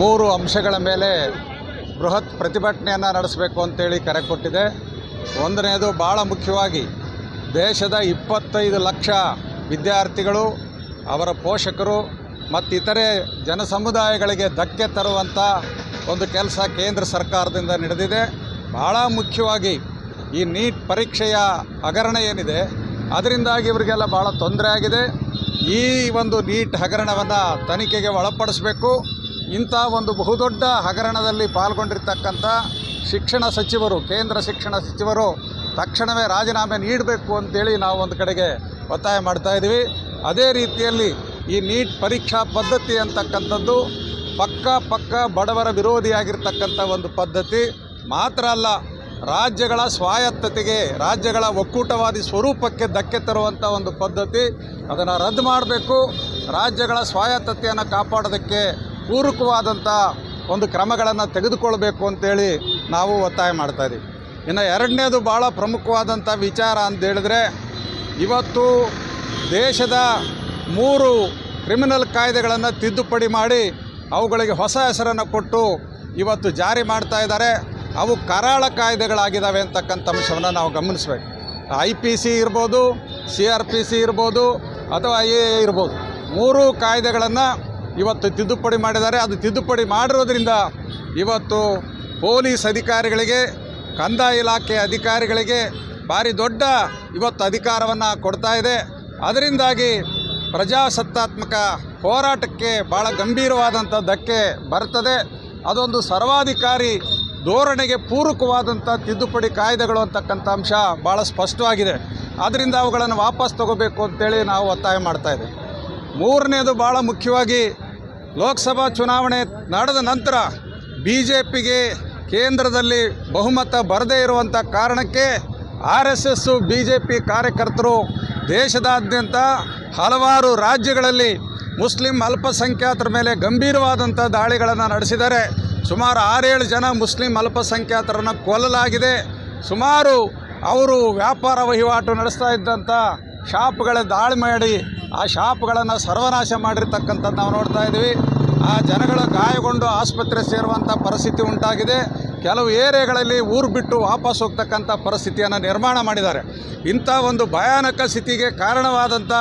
ಮೂರು ಅಂಶಗಳ ಮೇಲೆ ಬೃಹತ್ ಪ್ರತಿಭಟನೆಯನ್ನು ನಡೆಸಬೇಕು ಅಂತೇಳಿ ಕರೆ ಕೊಟ್ಟಿದೆ. ಒಂದನೆಯದು ಭಾಳ ಮುಖ್ಯವಾಗಿ ದೇಶದ ಇಪ್ಪತ್ತೈದು ಲಕ್ಷ ವಿದ್ಯಾರ್ಥಿಗಳು, ಅವರ ಪೋಷಕರು ಮತ್ತು ಇತರೆ ಜನಸಮುದಾಯಗಳಿಗೆ ಧಕ್ಕೆ ತರುವಂಥ ಒಂದು ಕೆಲಸ ಕೇಂದ್ರ ಸರ್ಕಾರದಿಂದ ನಡೆದಿದೆ. ಭಾಳ ಮುಖ್ಯವಾಗಿ ಈ ನೀಟ್ ಪರೀಕ್ಷೆಯ ಹಗರಣ ಏನಿದೆ, ಅದರಿಂದಾಗಿ ಇವರಿಗೆಲ್ಲ ಭಾಳ ತೊಂದರೆ ಆಗಿದೆ. ಈ ಒಂದು ನೀಟ್ ಹಗರಣವನ್ನು ತನಿಖೆಗೆ ಒಳಪಡಿಸಬೇಕು. ಇಂಥ ಒಂದು ಬಹುದೊಡ್ಡ ಹಗರಣದಲ್ಲಿ ಪಾಲ್ಗೊಂಡಿರ್ತಕ್ಕಂಥ ಶಿಕ್ಷಣ ಸಚಿವರು, ಕೇಂದ್ರ ಶಿಕ್ಷಣ ಸಚಿವರು ತಕ್ಷಣವೇ ರಾಜೀನಾಮೆ ನೀಡಬೇಕು ಅಂತೇಳಿ ನಾವು ಒಂದು ಕಡೆಗೆ ಒತ್ತಾಯ ಮಾಡ್ತಾ ಇದ್ದೀವಿ. ಅದೇ ರೀತಿಯಲ್ಲಿ ಈ ನೀಟ್ ಪರೀಕ್ಷಾ ಪದ್ಧತಿ ಅಂತಕ್ಕಂಥದ್ದು ಪಕ್ಕ ಪಕ್ಕ ಬಡವರ ವಿರೋಧಿಯಾಗಿರ್ತಕ್ಕಂಥ ಒಂದು ಪದ್ಧತಿ. ಮಾತ್ರ ಅಲ್ಲ, ರಾಜ್ಯಗಳ ಸ್ವಾಯತ್ತತೆಗೆ, ರಾಜ್ಯಗಳ ಒಕ್ಕೂಟವಾದಿ ಸ್ವರೂಪಕ್ಕೆ ಧಕ್ಕೆ ತರುವಂಥ ಒಂದು ಪದ್ಧತಿ. ಅದನ್ನು ರದ್ದು ಮಾಡಬೇಕು. ರಾಜ್ಯಗಳ ಸ್ವಾಯತ್ತತೆಯನ್ನು ಕಾಪಾಡೋದಕ್ಕೆ ಪೂರಕವಾದಂಥ ಒಂದು ಕ್ರಮಗಳನ್ನು ತೆಗೆದುಕೊಳ್ಬೇಕು ಅಂತೇಳಿ ನಾವು ಒತ್ತಾಯ ಮಾಡ್ತಾ ಇದ್ದೀವಿ. ಇನ್ನು ಎರಡನೇದು ಭಾಳ ಪ್ರಮುಖವಾದಂಥ ವಿಚಾರ ಅಂತ ಹೇಳಿದ್ರೆ, ಇವತ್ತು ದೇಶದ ಮೂರು ಕ್ರಿಮಿನಲ್ ಕಾಯ್ದೆಗಳನ್ನು ತಿದ್ದುಪಡಿ ಮಾಡಿ ಅವುಗಳಿಗೆ ಹೊಸ ಹೆಸರನ್ನು ಕೊಟ್ಟು ಇವತ್ತು ಜಾರಿ ಮಾಡ್ತಾ ಇದ್ದಾರೆ. ಅವು ಕರಾಳ ಕಾಯ್ದೆಗಳಾಗಿದ್ದಾವೆ ಅಂತಕ್ಕಂಥ ಅಂಶವನ್ನು ನಾವು ಗಮನಿಸಬೇಕು. ಐ ಪಿ ಸಿ ಇರ್ಬೋದು, ಸಿ ಆರ್ ಪಿ ಸಿ ಇರ್ಬೋದು, ಅಥವಾ ಐ ಎ ಇರ್ಬೋದು, ಮೂರು ಕಾಯ್ದೆಗಳನ್ನು ಇವತ್ತು ತಿದ್ದುಪಡಿ ಮಾಡಿದ್ದಾರೆ. ಅದು ತಿದ್ದುಪಡಿ ಮಾಡಿರೋದ್ರಿಂದ ಇವತ್ತು ಪೊಲೀಸ್ ಅಧಿಕಾರಿಗಳಿಗೆ, ಕಂದಾಯ ಇಲಾಖೆ ಅಧಿಕಾರಿಗಳಿಗೆ ಭಾರಿ ದೊಡ್ಡ ಇವತ್ತು ಅಧಿಕಾರವನ್ನು ಕೊಡ್ತಾ ಇದೆ. ಅದರಿಂದಾಗಿ ಪ್ರಜಾಸತ್ತಾತ್ಮಕ ಹೋರಾಟಕ್ಕೆ ಭಾಳ ಗಂಭೀರವಾದಂಥ ಧಕ್ಕೆ ಬರ್ತದೆ. ಅದೊಂದು ಸರ್ವಾಧಿಕಾರಿ ಧೋರಣೆಗೆ ಪೂರಕವಾದಂಥ ತಿದ್ದುಪಡಿ ಕಾಯ್ದೆಗಳು ಅಂತಕ್ಕಂಥ ಅಂಶ ಭಾಳ ಸ್ಪಷ್ಟವಾಗಿದೆ. ಆದ್ದರಿಂದ ಅವುಗಳನ್ನು ವಾಪಸ್ ತಗೋಬೇಕು ಅಂತೇಳಿ ನಾವು ಒತ್ತಾಯ ಮಾಡ್ತಾ ಇದ್ದೀವಿ. ಮೂರನೇದು ಭಾಳ ಮುಖ್ಯವಾಗಿ ಲೋಕಸಭಾ ಚುನಾವಣೆ ನಡೆದ ನಂತರ ಬಿ ಜೆ ಪಿಗೆ ಕೇಂದ್ರದಲ್ಲಿ ಬಹುಮತ ಬರದೇ ಇರುವಂಥ ಕಾರಣಕ್ಕೆ R S S B J P ಕಾರ್ಯಕರ್ತರು ದೇಶದಾದ್ಯಂತ ಹಲವಾರು ರಾಜ್ಯಗಳಲ್ಲಿ ಮುಸ್ಲಿಂ ಅಲ್ಪಸಂಖ್ಯಾತರ ಮೇಲೆ ಗಂಭೀರವಾದಂಥ ದಾಳಿಗಳನ್ನು ನಡೆಸಿದ್ದಾರೆ. ಸುಮಾರು ಆರೇಳು ಜನ ಮುಸ್ಲಿಂ ಅಲ್ಪಸಂಖ್ಯಾತರನ್ನು ಕೊಲ್ಲಲಾಗಿದೆ. ಸುಮಾರು ಅವರು ವ್ಯಾಪಾರ ವಹಿವಾಟು ನಡೆಸ್ತಾ ಇದ್ದಂಥ ಶಾಪ್ಗಳ ದಾಳಿ ಮಾಡಿ ಆ ಶಾಪ್ಗಳನ್ನು ಸರ್ವನಾಶ ಮಾಡಿರ್ತಕ್ಕಂಥದ್ದು ನಾವು ನೋಡ್ತಾ ಇದ್ದೀವಿ. ಆ ಜನಗಳು ಗಾಯಗೊಂಡು ಆಸ್ಪತ್ರೆ ಸೇರುವಂಥ ಪರಿಸ್ಥಿತಿ ಉಂಟಾಗಿದೆ. ಕೆಲವು ಏರಿಯಾಗಳಲ್ಲಿ ಊರು ಬಿಟ್ಟು ವಾಪಸ್ ಹೋಗ್ತಕ್ಕಂಥ ಪರಿಸ್ಥಿತಿಯನ್ನು ನಿರ್ಮಾಣ ಮಾಡಿದ್ದಾರೆ. ಇಂಥ ಒಂದು ಭಯಾನಕ ಸ್ಥಿತಿಗೆ ಕಾರಣವಾದಂಥ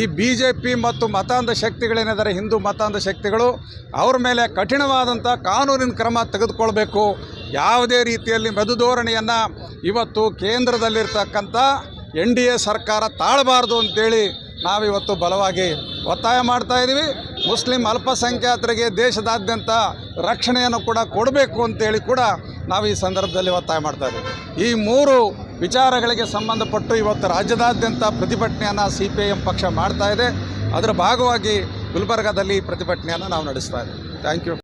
ಈ ಬಿ ಜೆ ಪಿ ಮತ್ತು ಮತಾಂಧ ಶಕ್ತಿಗಳೇನಿದ್ದಾರೆ, ಹಿಂದೂ ಮತಾಂಧ ಶಕ್ತಿಗಳು, ಅವ್ರ ಮೇಲೆ ಕಠಿಣವಾದಂಥ ಕಾನೂನಿನ ಕ್ರಮ ತೆಗೆದುಕೊಳ್ಬೇಕು. ಯಾವುದೇ ರೀತಿಯಲ್ಲಿ ಮಧುಧೋರಣೆಯನ್ನು ಇವತ್ತು ಕೇಂದ್ರದಲ್ಲಿರ್ತಕ್ಕಂಥ ಎನ್ ಡಿ ಎ ಸರ್ಕಾರ ತಾಳಬಾರ್ದು ಅಂತೇಳಿ ನಾವಿವತ್ತು ಬಲವಾಗಿ ಒತ್ತಾಯ ಮಾಡ್ತಾ ಇದ್ದೀವಿ ಮುಸ್ಲಿಂ ಅಲ್ಪಸಂಖ್ಯಾತರಿಗೆ ದೇಶದಾದ್ಯಂತ ರಕ್ಷಣೆಯನ್ನು ಕೂಡ ಕೊಡಬೇಕು ಅಂತೇಳಿ ಕೂಡ ನಾವು ಈ ಸಂದರ್ಭದಲ್ಲಿ ಒತ್ತಾಯ ಮಾಡ್ತಾ ಇದ್ದೀವಿ ಈ ಮೂರು ವಿಚಾರಗಳಿಗೆ ಸಂಬಂಧಪಟ್ಟು ಇವತ್ತು ರಾಜ್ಯದಾದ್ಯಂತ ಪ್ರತಿಭಟನೆಯನ್ನು ಸಿ ಪಿ ಐ ಪಕ್ಷ ಮಾಡ್ತಾ ಇದೆ. ಅದರ ಭಾಗವಾಗಿ ಗುಲ್ಬರ್ಗಾದಲ್ಲಿ ಪ್ರತಿಭಟನೆಯನ್ನು ನಾವು ನಡೆಸ್ತಾ ಇದ್ದೀವಿ ಥ್ಯಾಂಕ್ ಯು.